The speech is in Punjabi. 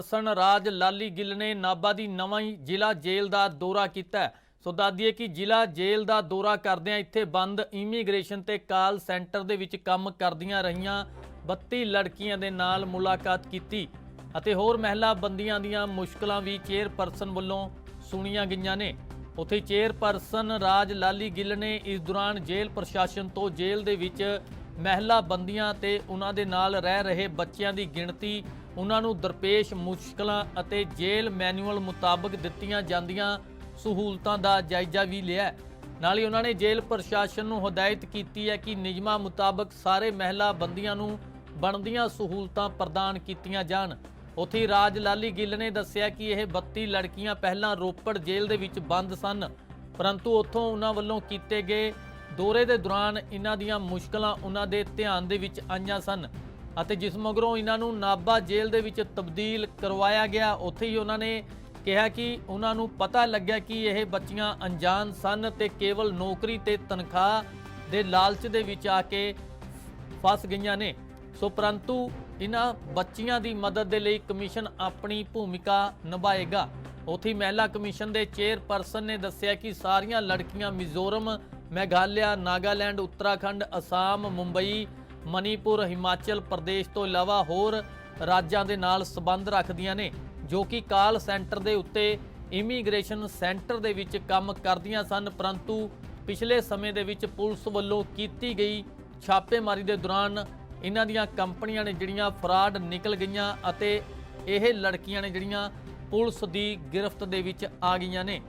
ਪਰਸਨ ਰਾਜ ਲਾਲੀ ਗਿੱਲ ਨੇ ਨਾਭਾ ਦੀ ਨਵਾਂ ਹੀ ਜ਼ਿਲ੍ਹਾ ਜੇਲ੍ਹ ਦਾ ਦੌਰਾ ਕੀਤਾ ਹੈ। ਸੋ ਦੱਸਦੀਏ ਕਿ ਜ਼ਿਲ੍ਹਾ ਜੇਲ੍ਹ ਦਾ ਦੌਰਾ ਕਰਦਿਆਂ ਇੱਥੇ ਬੰਦ ਇਮੀਗ੍ਰੇਸ਼ਨ ਤੇ ਕਾਲ ਸੈਂਟਰ ਦੇ ਵਿੱਚ ਕੰਮ ਕਰਦੀਆਂ ਰਹੀਆਂ 32 ਲੜਕੀਆਂ ਦੇ ਨਾਲ ਮੁਲਾਕਾਤ ਕੀਤੀ ਅਤੇ ਹੋਰ ਮਹਿਲਾ ਬੰਦੀਆਂ ਦੀਆਂ ਮੁਸ਼ਕਲਾਂ ਵੀ ਚੇਅਰਪਰਸਨ ਵੱਲੋਂ ਸੁਣੀਆਂ ਗਈਆਂ ਨੇ ਉੱਥੇ ਚੇਅਰਪਰਸਨ ਰਾਜ ਲਾਲੀ ਗਿੱਲ ਨੇ ਇਸ ਦੌਰਾਨ ਜੇਲ੍ਹ ਪ੍ਰਸ਼ਾਸਨ ਤੋਂ ਜੇਲ੍ਹ ਦੇ ਵਿੱਚ ਮਹਿਲਾ ਬੰਦੀਆਂ ਤੇ ਉਹਨਾਂ ਦੇ ਨਾਲ ਰਹਿ ਰਹੇ ਬੱਚਿਆਂ ਦੀ ਗਿਣਤੀ ਉਹਨਾਂ ਨੂੰ ਦਰਪੇਸ਼ ਮੁਸ਼ਕਲਾਂ ਅਤੇ ਜੇਲ੍ਹ ਮੈਨੂਅਲ ਮੁਤਾਬਕ ਦਿੱਤੀਆਂ ਜਾਂਦੀਆਂ ਸਹੂਲਤਾਂ ਦਾ ਜਾਇਜ਼ਾ ਵੀ ਲਿਆ ਨਾਲ ਹੀ ਉਹਨਾਂ ਨੇ ਜੇਲ੍ਹ ਪ੍ਰਸ਼ਾਸਨ ਨੂੰ ਹਦਾਇਤ ਕੀਤੀ ਹੈ ਕਿ ਨਿਯਮਾਂ ਮੁਤਾਬਕ ਸਾਰੇ ਮਹਿਲਾ ਬੰਦੀਆਂ ਨੂੰ ਬਣਦੀਆਂ ਸਹੂਲਤਾਂ ਪ੍ਰਦਾਨ ਕੀਤੀਆਂ ਜਾਣ। ਉੱਥੇ ਰਾਜ ਲਾਲੀ ਗਿੱਲ ਨੇ ਦੱਸਿਆ ਕਿ ਇਹ 32 ਲੜਕੀਆਂ ਪਹਿਲਾਂ ਰੋਪੜ ਜੇਲ੍ਹ ਦੇ ਵਿੱਚ ਬੰਦ ਸਨ, ਪਰੰਤੂ ਉੱਥੋਂ ਉਹਨਾਂ ਵੱਲੋਂ ਕੀਤੇ ਗਏ ਦੌਰੇ ਦੇ ਦੌਰਾਨ ਇਹਨਾਂ ਦੀਆਂ ਮੁਸ਼ਕਲਾਂ ਉਹਨਾਂ ਦੇ ਧਿਆਨ ਦੇ ਵਿੱਚ ਆਈਆਂ ਸਨ। ਅਤੇ ਜਿਸ ਮਗਰੋਂ ਇਹਨਾਂ ਨੂੰ ਨਾਭਾ ਜੇਲ੍ਹ ਦੇ ਵਿੱਚ ਤਬਦੀਲ ਕਰਵਾਇਆ ਗਿਆ, ਉੱਥੇ ਹੀ ਉਹਨਾਂ ਨੇ ਕਿਹਾ ਕਿ ਉਹਨਾਂ ਨੂੰ ਪਤਾ ਲੱਗਿਆ ਕਿ ਇਹ ਬੱਚੀਆਂ ਅਣਜਾਣ ਸਨ ਤੇ ਕੇਵਲ ਨੌਕਰੀ ਤੇ ਤਨਖਾਹ ਦੇ ਲਾਲਚ ਦੇ ਵਿੱਚ ਆ ਕੇ ਫਸ ਗਈਆਂ ਨੇ। ਸੋ ਪਰੰਤੂ ਇਹਨਾਂ ਬੱਚੀਆਂ ਦੀ ਮਦਦ ਦੇ ਲਈ ਕਮਿਸ਼ਨ ਆਪਣੀ ਭੂਮਿਕਾ ਨਿਭਾਏਗਾ। ਉੱਥੇ ਮਹਿਲਾ ਕਮਿਸ਼ਨ ਦੇ ਚੇਅਰਪਰਸਨ ਨੇ ਦੱਸਿਆ ਕਿ ਸਾਰੀਆਂ ਲੜਕੀਆਂ ਮਿਜ਼ੋਰਮ, ਮੇਘਾਲਿਆ, ਨਾਗਾਲੈਂਡ, ਉੱਤਰਾਖੰਡ, ਅਸਾਮ, ਮੁੰਬਈ ਮਨੀਪੁਰ, ਹਿਮਾਚਲ ਪ੍ਰਦੇਸ਼ ਤੋਂ ਇਲਾਵਾ ਹੋਰ ਰਾਜਾਂ ਦੇ ਨਾਲ ਸਬੰਧ ਰੱਖਦੀਆਂ ਨੇ, ਜੋ ਕਿ ਕਾਲ ਸੈਂਟਰ ਦੇ ਉੱਤੇ ਇਮੀਗ੍ਰੇਸ਼ਨ ਸੈਂਟਰ ਦੇ ਵਿੱਚ ਕੰਮ ਕਰਦੀਆਂ ਸਨ, ਪਰੰਤੂ ਪਿਛਲੇ ਸਮੇਂ ਦੇ ਵਿੱਚ ਪੁਲਿਸ ਵੱਲੋਂ ਕੀਤੀ ਗਈ ਛਾਪੇਮਾਰੀ ਦੇ ਦੌਰਾਨ ਇਹਨਾਂ ਦੀਆਂ ਕੰਪਨੀਆਂ ਨੇ ਜਿਹੜੀਆਂ ਫਰਾਡ ਨਿਕਲ ਗਈਆਂ ਅਤੇ ਇਹ ਲੜਕੀਆਂ ਨੇ ਜਿਹੜੀਆਂ ਪੁਲਿਸ ਦੀ ਗ੍ਰਿਫਤ ਦੇ ਵਿੱਚ ਆ ਗਈਆਂ ਨੇ।